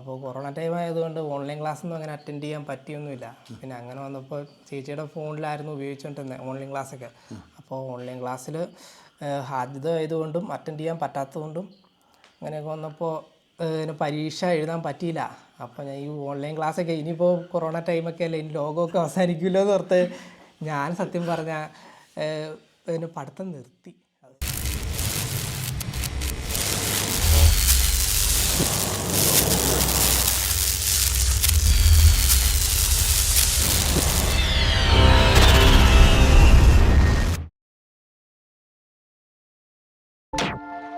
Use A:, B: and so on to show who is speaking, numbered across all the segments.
A: അപ്പോൾ corona time ആയതുകൊണ്ട് online ക്ലാസ്സൊന്നും അങ്ങനെ അറ്റൻഡ് ചെയ്യാൻ പറ്റിയൊന്നുമില്ല. പിന്നെ അങ്ങനെ വന്നപ്പോൾ ചേച്ചിയുടെ ഫോണിലായിരുന്നു ഉപയോഗിച്ചുകൊണ്ടിരുന്നത് ഓൺലൈൻ ക്ലാസ്സൊക്കെ അപ്പോൾ ഓൺലൈൻ ക്ലാസ്സിൽ ഹാജത ആയതുകൊണ്ടും അറ്റൻഡ് ചെയ്യാൻ പറ്റാത്തതുകൊണ്ടും അങ്ങനെയൊക്കെ വന്നപ്പോൾ ഇതിന് പരീക്ഷ എഴുതാൻ പറ്റിയില്ല. അപ്പോൾ ഞാൻ ഈ ഓൺലൈൻ ക്ലാസ്സൊക്കെ ഇനിയിപ്പോൾ കൊറോണ ടൈമൊക്കെ അല്ലേ ഇനി ലോകമൊക്കെ അവസാനിക്കുമല്ലോ എന്ന് ഓർത്ത് ഞാൻ സത്യം പറഞ്ഞാൽ ഇതിന് പഠിത്തം നിർത്തി. you.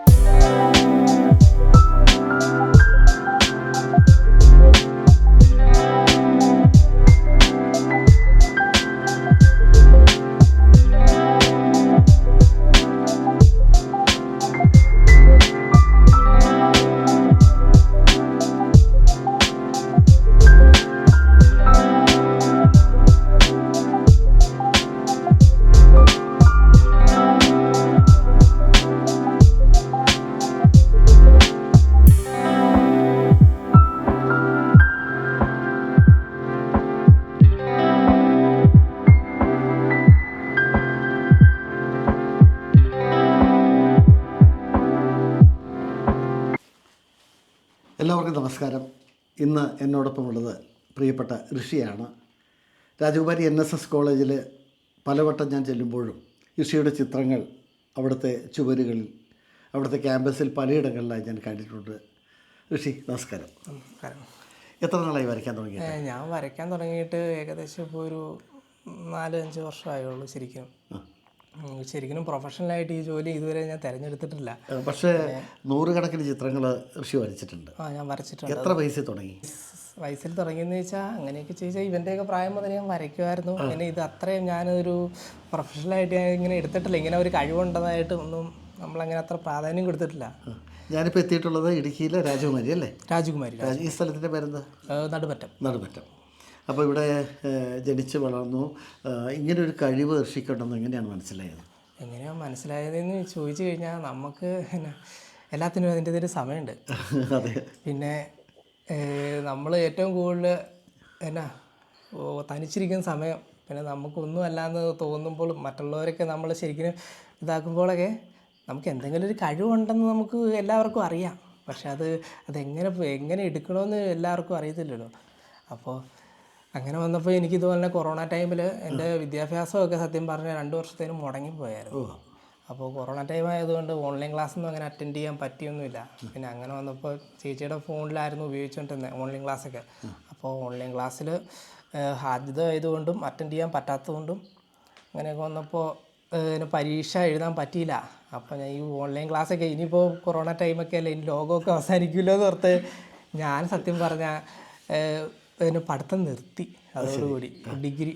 B: എല്ലാവർക്കും നമസ്കാരം. ഇന്ന് എന്നോടൊപ്പമുള്ളത് പ്രിയപ്പെട്ട ഋഷിയാണ്. രാജകുമാരി എൻ എസ് എസ് കോളേജിൽ പലവട്ടം ഞാൻ ചെല്ലുമ്പോഴും ഋഷിയുടെ ചിത്രങ്ങൾ അവിടുത്തെ ചുവരുകളിൽ അവിടുത്തെ ക്യാമ്പസിൽ പലയിടങ്ങളിലായി ഞാൻ കണ്ടിട്ടുണ്ട്. ഋഷി നമസ്കാരം.
A: നമസ്കാരം.
B: എത്ര നാളായി വരയ്ക്കാൻ തുടങ്ങി
A: ഞാൻ വരയ്ക്കാൻ തുടങ്ങിയിട്ട് ഏകദേശം ഇപ്പോൾ ഒരു നാല് അഞ്ച് വർഷമായുള്ളൂ ശരിക്കും. ശരിക്കും പ്രൊഫഷണലായിട്ട് ഈ ജോലി ഇതുവരെ ഞാൻ തിരഞ്ഞെടുത്തിട്ടില്ല.
B: പക്ഷേ നൂറുകണക്കിന് ചിത്രങ്ങൾ ഋഷി വരച്ചിട്ടുണ്ട്.
A: ആ ഞാൻ വരച്ചിട്ടുണ്ട്.
B: എത്ര വയസ്സിൽ തുടങ്ങി?
A: വയസ്സിൽ തുടങ്ങിയെന്ന് വെച്ചാൽ അങ്ങനെയൊക്കെ ചോദിച്ചാൽ ഇവന്റെയൊക്കെ പ്രായം മുതൽ ഞാൻ വരയ്ക്കുമായിരുന്നു പിന്നെ ഇത് അത്രയും ഞാനൊരു പ്രൊഫഷണലായിട്ട് ഞാൻ ഇങ്ങനെ എടുത്തിട്ടില്ല. ഇങ്ങനെ ഒരു കഴിവുണ്ടതായിട്ട് ഒന്നും നമ്മളങ്ങനെ അത്ര പ്രാധാന്യം കൊടുത്തിട്ടില്ല.
B: ഞാനിപ്പോൾ എത്തിയിട്ടുള്ളത് ഇടുക്കിയിലെ രാജകുമാരി അല്ലേ?
A: രാജകുമാരി
B: രാജ- ഈ സ്ഥലത്തിന്റെ പേരെന്താ?
A: നടുമറ്റം.
B: നടുമറ്റം. അപ്പോൾ ഇവിടെ ജനിച്ച് വളർന്നു. ഇങ്ങനൊരു ഇങ്ങനെ ഒരു കഴിവ് ഋഷിക്കുണ്ടെന്ന് എങ്ങനെയാണ് മനസ്സിലായത്?
A: എങ്ങനെയാണ് മനസ്സിലായതെന്ന് ചോദിച്ചു കഴിഞ്ഞാൽ നമുക്ക് എല്ലാത്തിനും അതിന്റെതൊരു സമയമുണ്ട്.
B: അതെ.
A: പിന്നെ നമ്മൾ ഏറ്റവും കൂടുതൽ എന്നാ തനിച്ചിരിക്കുന്ന സമയം പിന്നെ നമുക്കൊന്നും അല്ലാന്ന് തോന്നുമ്പോൾ മറ്റുള്ളവരൊക്കെ നമ്മൾ ശരിക്കും ഇതാക്കുമ്പോഴൊക്കെ നമുക്ക് എന്തെങ്കിലും ഒരു കഴിവുണ്ടെന്ന് നമുക്ക് എല്ലാവർക്കും അറിയാം. പക്ഷെ അത് അതെങ്ങനെ എങ്ങനെ എടുക്കണമെന്ന് എല്ലാവർക്കും അറിയത്തില്ലല്ലോ. അപ്പോൾ അങ്ങനെ വന്നപ്പോൾ എനിക്ക് ഇതുപോലെ കൊറോണ ടൈമിൽ എന്റെ വിദ്യാഭ്യാസമൊക്കെ സത്യം പറഞ്ഞാൽ രണ്ട് വർഷത്തേനും മുടങ്ങിപ്പോയായിരുന്നു. അപ്പോൾ കൊറോണ ടൈം ആയതുകൊണ്ട് ഓൺലൈൻ ക്ലാസ്സൊന്നും അങ്ങനെ അറ്റൻഡ് ചെയ്യാൻ പറ്റിയൊന്നുമില്ല. പിന്നെ അങ്ങനെ വന്നപ്പോൾ ചേച്ചിയുടെ ഫോണിലായിരുന്നു ഉപയോഗിച്ചുകൊണ്ടിരുന്നത് ഓൺലൈൻ ക്ലാസ്സൊക്കെ അപ്പോൾ ഓൺലൈൻ ക്ലാസ്സിൽ ഹാജിത ആയതുകൊണ്ടും അറ്റൻഡ് ചെയ്യാൻ പറ്റാത്തതുകൊണ്ടും അങ്ങനെയൊക്കെ വന്നപ്പോൾ ഇതിന് പരീക്ഷ എഴുതാൻ പറ്റിയില്ല. അപ്പോൾ ഞാൻ ഈ ഓൺലൈൻ ക്ലാസ്സൊക്കെ ഇനിയിപ്പോൾ കൊറോണ ടൈമൊക്കെ അല്ലേ ഇനി ലോകമൊക്കെ അവസാനിക്കുമല്ലോ എന്ന് ഓർത്ത് ഞാൻ സത്യം പറഞ്ഞാൽ ഇതിന് പഠിത്തം നിർത്തി അതോടുകൂടി. ഡിഗ്രി.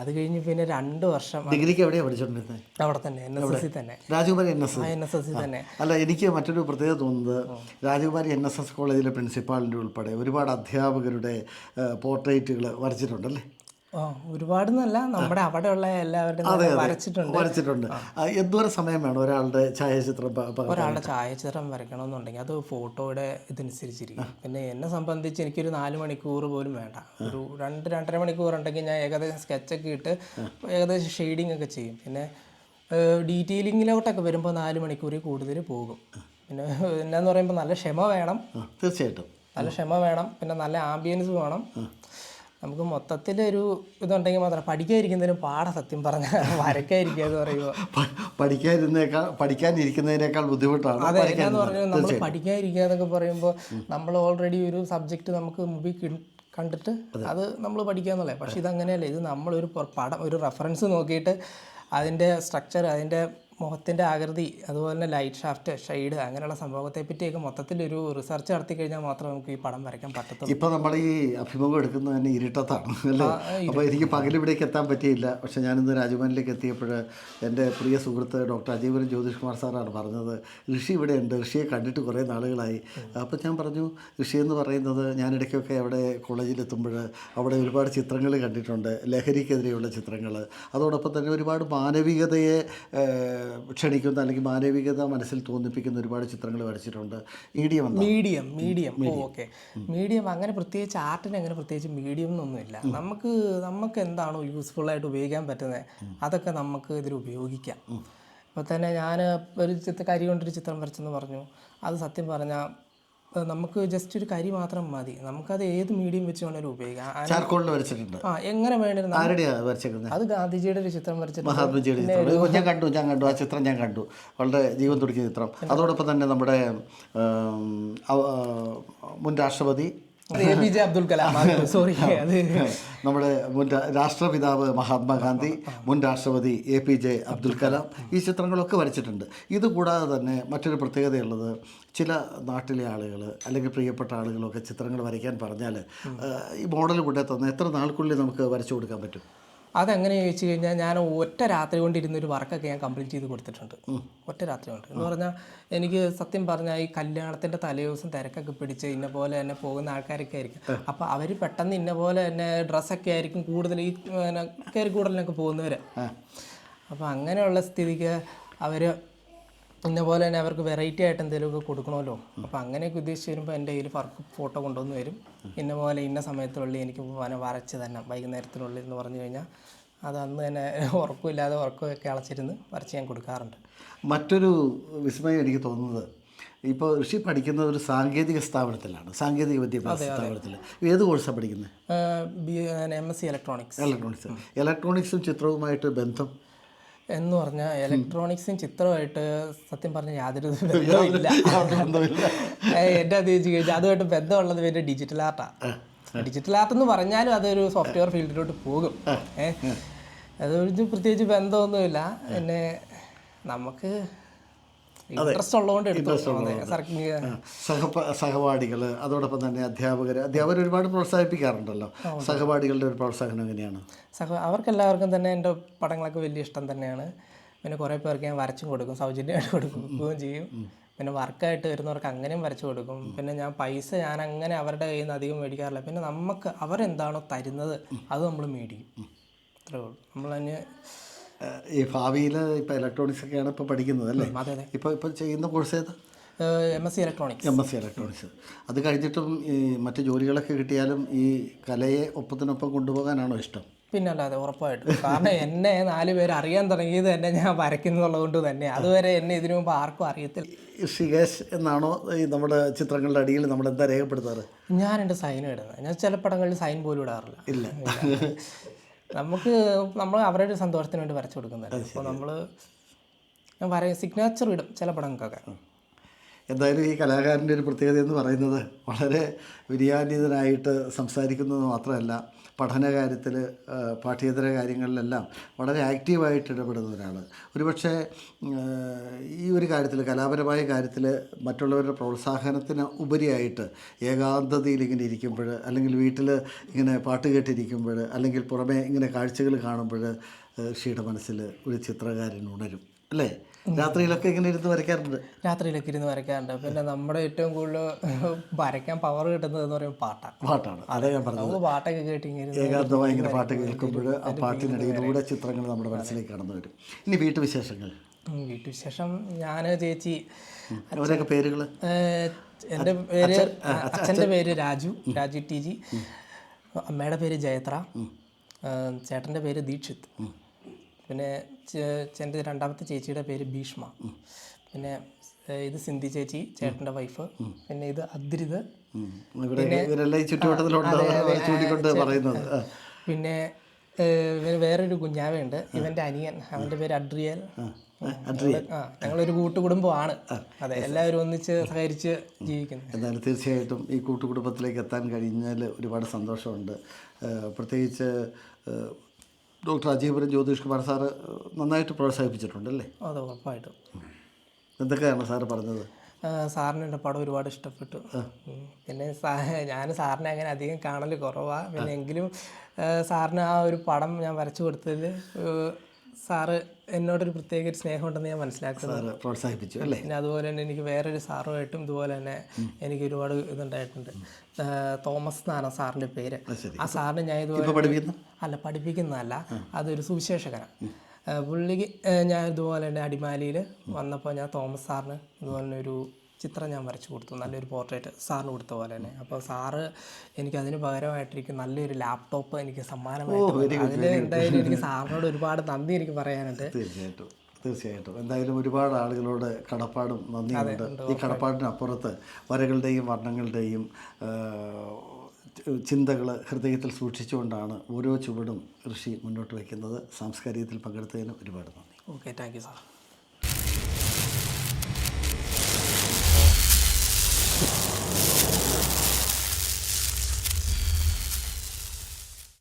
A: അത് കഴിഞ്ഞ് പിന്നെ രണ്ട് വർഷം
B: ഡിഗ്രിക്ക് എവിടെയാണ് പഠിച്ചോണ്ടിരുന്നത്
A: അവിടെ തന്നെ എൻ എസ് എസ് സി തന്നെ.
B: Rajakumari N S
A: N S S C തന്നെ.
B: അല്ല എനിക്ക് മറ്റൊരു പ്രത്യേകത തോന്നുന്നത് രാജകുമാരി എൻ എസ് എസ് കോളേജിലെ പ്രിൻസിപ്പാളിന്റെ ഉൾപ്പെടെ ഒരുപാട് അധ്യാപകരുടെ പോർട്രേറ്റുകൾ വരച്ചിട്ടുണ്ടല്ലേ?
A: ആ ഒരുപാട് നല്ല നമ്മുടെ അവിടെയുള്ള എല്ലാവരുടെയും വരച്ചിട്ടുണ്ട്.
B: വരച്ചിട്ടുണ്ട്. എന്തോരം സമയം വേണം ഒരാളുടെ ഛായാചിത്രം
A: ഒരാളുടെ ഛായാചിത്രം വരയ്ക്കണമെന്നുണ്ടെങ്കിൽ അത് ഫോട്ടോയുടെ ഇതനുസരിച്ചിരിക്കും പിന്നെ എന്നെ സംബന്ധിച്ച് എനിക്കൊരു നാല് മണിക്കൂർ പോലും വേണ്ട. ഒരു രണ്ട് രണ്ടര മണിക്കൂർ ഉണ്ടെങ്കിൽ ഞാൻ ഏകദേശം സ്കെച്ചൊക്കെ ഇട്ട് ഏകദേശം ഷെയ്ഡിങ് ഒക്കെ ചെയ്യും. പിന്നെ ഡീറ്റെയിലിങ്ങിലോട്ടൊക്കെ വരുമ്പോൾ നാല് മണിക്കൂറിൽ കൂടുതൽ പോകും. പിന്നെ എന്നാന്ന് പറയുമ്പോൾ നല്ല ക്ഷമ വേണം.
B: തീർച്ചയായിട്ടും.
A: നല്ല ക്ഷമ വേണം. പിന്നെ നല്ല ആംബിയൻസ് വേണം. നമുക്ക് മൊത്തത്തിലൊരു ഇതുണ്ടെങ്കിൽ മാത്രം പഠിക്കാതിരിക്കുന്നതിനും പാട സത്യം പറഞ്ഞാൽ വരയ്ക്കാതിരിക്കുക എന്ന് പറയുമ്പോൾ
B: പഠിക്കാതിരുന്നേക്കാൾ പഠിക്കാനിരിക്കുന്നതിനേക്കാൾ ബുദ്ധിമുട്ടാണ്
A: അതെ എന്ന് പറഞ്ഞാൽ നമ്മൾ പഠിക്കാതിരിക്കുക എന്നൊക്കെ പറയുമ്പോൾ നമ്മൾ ഓൾറെഡി ഒരു സബ്ജക്റ്റ് നമുക്ക് മുമ്പിൽ കണ്ടിട്ട് അത്. നമ്മൾ പഠിക്കുക എന്നുള്ളത്. പക്ഷെ ഇതങ്ങനെയല്ല. ഇത് നമ്മളൊരു പടം ഒരു റെഫറൻസ് നോക്കിയിട്ട് അതിന്റെ സ്ട്രക്ചർ അതിന്റെ മുഖത്തിന്റെ ആകൃതി അതുപോലെ തന്നെ ലൈറ്റ് ഷാഫ്റ്റ് ഷെയ്ഡ് അങ്ങനെയുള്ള സംഭവത്തെ പറ്റിയൊക്കെ മൊത്തത്തിൽ ഒരു റിസർച്ച് നടത്തി കഴിഞ്ഞാൽ മാത്രമേ നമുക്ക് ഈ പടം വരയ്ക്കാൻ പറ്റത്തുള്ളൂ.
B: ഇപ്പോൾ നമ്മൾ ഈ അഭിമുഖം എടുക്കുന്നത് തന്നെ ഇരുട്ടത്താണ് അല്ലേ? അപ്പോൾ എനിക്ക് പകലിവിടേക്ക് എത്താൻ പറ്റിയില്ല. പക്ഷെ ഞാനിന്ന് രാജ്ഭവനിലേക്ക് എത്തിയപ്പോൾ എന്റെ പ്രിയ സുഹൃത്ത് ഡോക്ടർ അജീവരൻ ജ്യോതിഷ് കുമാർ സാറാണ് പറഞ്ഞത് ഋഷി ഇവിടെ ഉണ്ട് ഋഷിയെ കണ്ടിട്ട് കുറേ നാളുകളായി. അപ്പോൾ ഞാൻ പറഞ്ഞു ഋഷി എന്ന് പറയുന്നത് ഞാനിടയ്ക്കൊക്കെ അവിടെ കോളേജിലെത്തുമ്പോൾ അവിടെ ഒരുപാട് ചിത്രങ്ങൾ കണ്ടിട്ടുണ്ട് ലഹരിക്കെതിരെയുള്ള ചിത്രങ്ങൾ. അതോടൊപ്പം തന്നെ ഒരുപാട് മാനവികതയെ ക്ഷണിക്കുന്ന അല്ലെങ്കിൽ മാനവികത മനസ്സിൽ തോന്നിപ്പിക്കുന്ന ഒരുപാട് ചിത്രങ്ങൾ വരച്ചിട്ടുണ്ട്. Medium
A: medium medium. Okay. Medium അങ്ങനെ പ്രത്യേകിച്ച് ആർട്ടിന് അങ്ങനെ പ്രത്യേകിച്ച് മീഡിയം എന്നൊന്നുമില്ല. നമുക്ക് നമുക്ക് എന്താണോ യൂസ്ഫുൾ ആയിട്ട് ഉപയോഗിക്കാൻ പറ്റുന്നത് അതൊക്കെ നമുക്ക് ഇതിൽ ഉപയോഗിക്കാം. ഇപ്പോൾ തന്നെ ഞാൻ ഒരു ചിത്ര കരി കൊണ്ടൊരു ചിത്രം വരച്ചെന്ന് പറഞ്ഞു. അത് സത്യം പറഞ്ഞാൽ നമുക്ക് ജസ്റ്റ് ഒരു കരി മാത്രം മതി. നമുക്കത് ഏത് മീഡിയം വെച്ച് വേണേലും ഉപയോഗിക്കാം.
B: വരച്ചിട്ടുണ്ട്.
A: ആ എങ്ങനെ
B: ആരുടെയാണ്
A: അത് ഗാന്ധിജിയുടെ ഒരു ചിത്രം വരച്ചിട്ട്
B: മഹാത്മജിയുടെ ചിത്രം. ഞാൻ കണ്ടു ഞാൻ കണ്ടു. ആ ചിത്രം ഞാൻ കണ്ടു. വളരെ ജീവൻ തുടിക്കുന്ന ചിത്രം. അതോടൊപ്പം തന്നെ നമ്മുടെ മുൻ രാഷ്ട്രപതി
A: A P J Abdul Kalam. Sorry അത്
B: നമ്മുടെ മുൻ രാഷ്ട്രപിതാവ് മഹാത്മാഗാന്ധി മുൻ രാഷ്ട്രപതി A P J Abdul Kalam ഈ ചിത്രങ്ങളൊക്കെ വരച്ചിട്ടുണ്ട്. ഇതുകൂടാതെ തന്നെ മറ്റൊരു പ്രത്യേകതയുള്ളത് ചില നാട്ടിലെ ആളുകൾ അല്ലെങ്കിൽ പ്രിയപ്പെട്ട ആളുകളൊക്കെ ചിത്രങ്ങൾ വരയ്ക്കാൻ പറഞ്ഞാൽ ഈ മോഡൽ കൊണ്ടേ തന്നെ എത്ര നാൾക്കുള്ളിൽ നമുക്ക് വരച്ചു കൊടുക്കാൻ പറ്റും?
A: അതെങ്ങനെ ചോദിച്ചു കഴിഞ്ഞാൽ ഞാൻ ഒറ്റ രാത്രി കൊണ്ട് ഇരുന്നൊരു വർക്കൊക്കെ ഞാൻ കംപ്ലീറ്റ് ചെയ്ത് കൊടുത്തിട്ടുണ്ട്. ഒറ്റ രാത്രി കൊണ്ട്. എന്ന് പറഞ്ഞാൽ എനിക്ക് സത്യം പറഞ്ഞാൽ ഈ കല്യാണത്തിന്റെ തലേദിവസം തിരക്കൊക്കെ പിടിച്ച് ഇന്ന പോലെ തന്നെ പോകുന്ന ആൾക്കാരൊക്കെ ആയിരിക്കും. അപ്പോൾ അവർ പെട്ടെന്ന് ഇന്ന പോലെ തന്നെ ഡ്രസ്സൊക്കെ ആയിരിക്കും കൂടുതൽ ഈ കയറി കൂടുതലൊക്കെ പോകുന്നവർ അപ്പോൾ അങ്ങനെയുള്ള സ്ഥിതിക്ക് അവർ ഇന്ന പോലെ തന്നെ അവർക്ക് വെറൈറ്റി ആയിട്ട് എന്തെങ്കിലുമൊക്കെ കൊടുക്കണമല്ലോ. അപ്പോൾ അങ്ങനെയൊക്കെ ഉദ്ദേശിച്ച് വരുമ്പോൾ എന്റെ കയ്യിൽ വർക്ക് ഫോട്ടോ കൊണ്ടുവന്ന് വരും ഇന്ന പോലെ ഇന്ന സമയത്തുള്ളിൽ എനിക്ക് വന വരച്ച് തന്നെ വൈകുന്നേരത്തിനുള്ളിൽ എന്ന് പറഞ്ഞു കഴിഞ്ഞാൽ അത് അന്ന് തന്നെ ഉറക്കമില്ലാതെ ഉറക്കമൊക്കെ അളച്ചിരുന്ന് വരച്ച് ഞാൻ കൊടുക്കാറുണ്ട്.
B: മറ്റൊരു വിസ്മയം എനിക്ക് തോന്നുന്നത് ഇപ്പോൾ ഋഷി പഠിക്കുന്നത് ഒരു സാങ്കേതിക സ്ഥാപനത്തിലാണ് സാങ്കേതിക വിദ്യാഭ്യാസ സ്ഥാപനത്തിൽ ഏത് കോഴ്സാണ് പഠിക്കുന്നത്
A: M S C electronics
B: electronics ഇലക്ട്രോണിക്സും ചിത്രവുമായിട്ട് ബന്ധം
A: എന്ന് പറഞ്ഞാൽ ഇലക്ട്രോണിക്സും ചിത്രമായിട്ട് സത്യം പറഞ്ഞാൽ യാതൊരു
B: ബന്ധമില്ല
A: എന്റെ അത് ചോദിച്ചു കഴിഞ്ഞാൽ അതുമായിട്ട് ബന്ധമുള്ളത് പിന്നെ ഡിജിറ്റൽ ആർട്ടാണ് ഡിജിറ്റൽ ആർട്ട് എന്ന് പറഞ്ഞാലും അതൊരു സോഫ്റ്റ്വെയർ ഫീൽഡിലോട്ട് പോകും. ഏഹ് അതൊരു പ്രത്യേകിച്ച് ബന്ധമൊന്നുമില്ല. പിന്നെ നമുക്ക് ഇൻട്രസ്റ്റ് ഉള്ളതുകൊണ്ട്
B: സഹപ സഹപാഠികൾ അതോടൊപ്പം തന്നെ അധ്യാപകർ അധ്യാപകർ ഒരുപാട് പ്രോത്സാഹിപ്പിക്കാറുണ്ടല്ലോ. സഹപാഠികളുടെ ഒരു പ്രോത്സാഹനം എങ്ങനെയാണ്?
A: സഹ അവർക്കെല്ലാവർക്കും തന്നെ എന്റെ പടങ്ങളൊക്കെ വലിയ ഇഷ്ടം തന്നെയാണ്. പിന്നെ കുറേ പേർക്ക് ഞാൻ വരച്ചും കൊടുക്കും സൗജന്യമായിട്ട് കൊടുക്കുകയും ചെയ്യും. പിന്നെ വർക്കായിട്ട് വരുന്നവർക്ക് അങ്ങനെയും വരച്ചു കൊടുക്കും. പിന്നെ ഞാൻ പൈസ ഞാൻ അങ്ങനെ അവരുടെ കയ്യിൽ നിന്ന് അധികം മേടിക്കാറില്ല. പിന്നെ നമുക്ക് അവരെന്താണോ തരുന്നത് അത് നമ്മൾ മേടിക്കും. അത്രേ ഉള്ളൂ. നമ്മൾ
B: ഏഹ് ഈ ഭാവിയിൽ ഇപ്പോൾ ഇലക്ട്രോണിക്സ് ഒക്കെയാണ് ഇപ്പോൾ പഠിക്കുന്നത് അല്ലേ? ഇപ്പോൾ ഇപ്പോൾ ചെയ്യുന്ന കോഴ്സ് ഏത്?
A: M S C electronics
B: M S C electronics അത് കഴിഞ്ഞിട്ടും ഈ മറ്റ് ജോലികളൊക്കെ കിട്ടിയാലും ഈ കലയെ ഒപ്പത്തിനൊപ്പം കൊണ്ടുപോകാനാണോ ഇഷ്ടം?
A: പിന്നെ അല്ലാതെ ഉറപ്പായിട്ടും. കാരണം എന്നെ നാല് പേര് അറിയാൻ തുടങ്ങിയത് തന്നെ ഞാൻ വരയ്ക്കുന്നുള്ളത് കൊണ്ട് തന്നെ. അതുവരെ എന്നെ ഇതിനു മുമ്പ് ആർക്കും അറിയത്തില്ല.
B: ഷികേഷ് എന്നാണോ ഈ നമ്മുടെ ചിത്രങ്ങളുടെ അടിയിൽ നമ്മൾ എന്താ രേഖപ്പെടുത്താറ്?
A: ഞാൻ എന്റെ സൈൻ ഇടുന്നത്. ഞാൻ ചില പടങ്ങളിൽ സൈൻ പോലും ഇടാറില്ല.
B: ഇല്ല.
A: നമുക്ക് നമ്മൾ അവരുടെ ഒരു സന്തോഷത്തിന് വേണ്ടി വരച്ചു കൊടുക്കുന്നത് അപ്പോൾ നമ്മൾ ഞാൻ പറയും സിഗ്നേച്ചർ ഇടും ചില പടങ്ങൾക്കൊക്കെ.
B: എന്തായാലും ഈ കലാകാരന്റെ ഒരു പ്രത്യേകത എന്ന് പറയുന്നത് വളരെ വിര്യാന്വിതനായിട്ട് സംസാരിക്കുന്നത് മാത്രമല്ല പഠന കാര്യത്തിൽ പാഠ്യേതര കാര്യങ്ങളിലെല്ലാം വളരെ ആക്റ്റീവായിട്ട് ഇടപെടുന്ന ഒരാൾ ഒരുപക്ഷെ ഈ ഒരു കാര്യത്തിൽ കലാപരമായ കാര്യത്തിൽ മറ്റുള്ളവരുടെ പ്രോത്സാഹനത്തിന് ഉപരിയായിട്ട് ഏകാന്തതയിൽ ഇങ്ങനെ ഇരിക്കുമ്പോൾ അല്ലെങ്കിൽ വീട്ടിൽ ഇങ്ങനെ പാട്ട് കേട്ടിരിക്കുമ്പോൾ അല്ലെങ്കിൽ പുറമേ ഇങ്ങനെ കാഴ്ചകൾ കാണുമ്പോൾ ഋഷിയുടെ മനസ്സിൽ ഒരു ചിത്രകാരൻ ഉണരും. അല്ലേ? രാത്രിയിലൊക്കെ ഇങ്ങനെ ഇരുന്ന് വരയ്ക്കാറുണ്ട്.
A: രാത്രിയിലൊക്കെ ഇരുന്ന് വരയ്ക്കാറുണ്ട്. പിന്നെ നമ്മുടെ ഏറ്റവും കൂടുതൽ വരയ്ക്കാൻ പവർ കിട്ടുന്നത് എന്ന് പറയുമ്പോൾ പാട്ടാണ്.
B: പാട്ടാണ്. അതെ ഞാൻ പറഞ്ഞത്.
A: പാട്ടൊക്കെ കേട്ടിങ്ങനെ
B: ഏകാന്തമായി ഇങ്ങനെ പാട്ട് കേൾക്കുമ്പോൾ ആ പാട്ടിനിടയിലൂടെ ചിത്രങ്ങൾ നമ്മുടെ മനസ്സിലേക്ക് കടന്നു വരും. ഇനി വീട്ടുവിശേഷങ്ങൾ.
A: വീട്ടുവിശേഷം ഞാൻ ചേച്ചി
B: അവരൊക്കെ പേരുകൾ
A: എന്റെ പേര് അച്ഛന്റെ പേര് രാജു രാജു ടി ജി. അമ്മയുടെ പേര് ജയത്ര. ചേട്ടന്റെ പേര് ദീക്ഷിത്. പിന്നെ എന്റെ രണ്ടാമത്തെ ചേച്ചിയുടെ പേര് ഭീഷ്മ. പിന്നെ ഇത് സിന്ധി ചേച്ചി ചേട്ടന്റെ വൈഫ്. പിന്നെ ഇത് അദ്രിത്. പിന്നെ വേറൊരു കുഞ്ഞാവയുണ്ട്. ഇവന്റെ അനിയൻ. അവന്റെ പേര് അഡ്രിയൽ. ഞങ്ങളൊരു കൂട്ടുകുടുംബമാണ്. അതെ എല്ലാവരും ഒന്നിച്ച് സഹകരിച്ച് ജീവിക്കുന്നു.
B: എന്നാലും തീർച്ചയായിട്ടും ഈ കൂട്ടുകുടുംബത്തിലേക്ക് എത്താൻ കഴിഞ്ഞാൽ ഒരുപാട് സന്തോഷമുണ്ട്. പ്രത്യേകിച്ച് ഡോക്ടർ അജീപുരം ജ്യോതിഷ് കുമാർ സാറ് നന്നായിട്ട് പ്രോത്സാഹിപ്പിച്ചിട്ടുണ്ട് അല്ലേ?
A: അത് ഉറപ്പായിട്ടും.
B: എന്തൊക്കെയാണ് സാറ് പറഞ്ഞത്?
A: സാറിന് എന്റെ പടം ഒരുപാട് ഇഷ്ടപ്പെട്ടു. പിന്നെ ഞാൻ സാറിനെ അങ്ങനെ അധികം കാണൽ കുറവാണ് പിന്നെ എങ്കിലും സാറിന് ആ ഒരു പടം ഞാൻ വരച്ചു കൊടുത്തതിൽ സാറ് എന്നോടൊരു പ്രത്യേക ഒരു സ്നേഹമുണ്ടെന്ന് ഞാൻ മനസ്സിലാക്കുന്നത്
B: പ്രോത്സാഹിപ്പിച്ചു അല്ലേ?
A: പിന്നെ അതുപോലെ തന്നെ എനിക്ക് വേറൊരു സാറുമായിട്ടും ഇതുപോലെ തന്നെ എനിക്ക് ഒരുപാട് ഇതുണ്ടായിട്ടുണ്ട്. തോമസ് എന്നാണ് സാറിന്റെ പേര്. ആ സാറിന് ഞാൻ ഇതുപോലെ അല്ല പഠിപ്പിക്കുന്നതല്ല. അതൊരു സുവിശേഷകനാണ് പുള്ളിക്ക് ഞാൻ ഇതുപോലെ തന്നെ അടിമാലിയിൽ വന്നപ്പോൾ ഞാൻ തോമസ് സാറിന് ഇതുപോലെ തന്നെ ഒരു ചിത്രം ഞാൻ വരച്ചു കൊടുത്തു. നല്ലൊരു പോർട്രേറ്റ് സാറിന് കൊടുത്ത പോലെ തന്നെ. അപ്പോൾ സാറ് എനിക്ക് അതിന് പകരമായിട്ടിരിക്കും നല്ലൊരു ലാപ്ടോപ്പ് എനിക്ക് സമ്മാനമായിട്ട് അതിൽ എന്തായാലും എനിക്ക് സാറിനോട് ഒരുപാട് നന്ദി എനിക്ക് പറയാനുണ്ട്.
B: തീർച്ചയായിട്ടും തീർച്ചയായിട്ടും. എന്തായാലും ഒരുപാട് ആളുകളോട് കടപ്പാടും നന്ദിയുണ്ട്. ഈ കടപ്പാടിനപ്പുറത്ത് വരകളുടെയും വർണങ്ങളുടെയും ചിന്തകൾ ഹൃദയത്തിൽ സൂക്ഷിച്ചുകൊണ്ടാണ് ഓരോ ചുവടും ഋഷി മുന്നോട്ട് വയ്ക്കുന്നത്. സാംസ്കാരികത്തിൽ പങ്കെടുത്തതിന് ഒരുപാട് നന്ദി.
A: Okay thank you sir